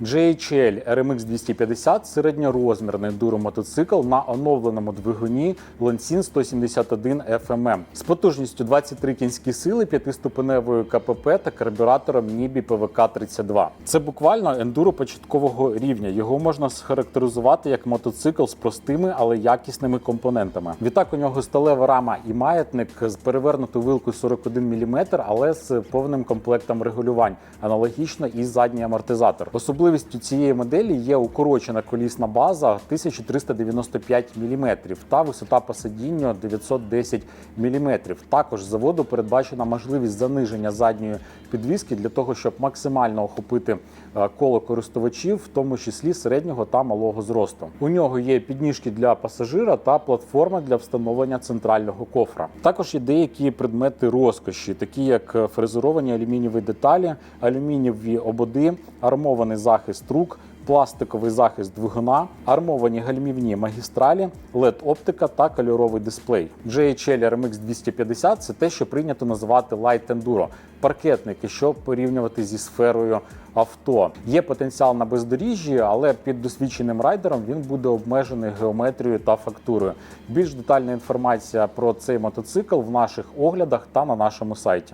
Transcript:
JHL RMX 250 середньорозмірний дуромотоцикл на оновленому двигуні Lancin 171 FMM з потужністю 23 кінські сили, п'ятиступеневою КПП та карбюратором Nibi PVK 32. Це буквально ендуро початкового рівня. Його можна схарактеризувати як мотоцикл з простими, але якісними компонентами. Відтак у нього сталева рама і маятник з перевернутою вилкою 41 мм, але з повним комплектом регулювань, аналогічно і задній амортизатор. Особливістю цієї моделі є укорочена колісна база 1395 мм та висота по сидінню 910 мм. Також заводу передбачена можливість заниження задньої підвіски для того, щоб максимально охопити е, коло користувачів, в тому числі середнього та малого зросту. У нього є підніжки для пасажира та платформа для встановлення центрального кофра. Також є деякі предмети розкоші, такі як е, фрезеровані алюмінієві деталі, алюмінієві ободи, армований захист рук. Пластиковий захист двигуна, армовані гальмівні магістралі, led оптика та кольоровий дисплей. JHL RMX 250 – це те, що прийнято називати Light Enduro – паркетники, щоб порівнювати зі сферою авто. Є потенціал на бездоріжжі, але під досвідченим райдером він буде обмежений геометрією та фактурою. Більш детальна інформація про цей мотоцикл в наших оглядах та на нашому сайті.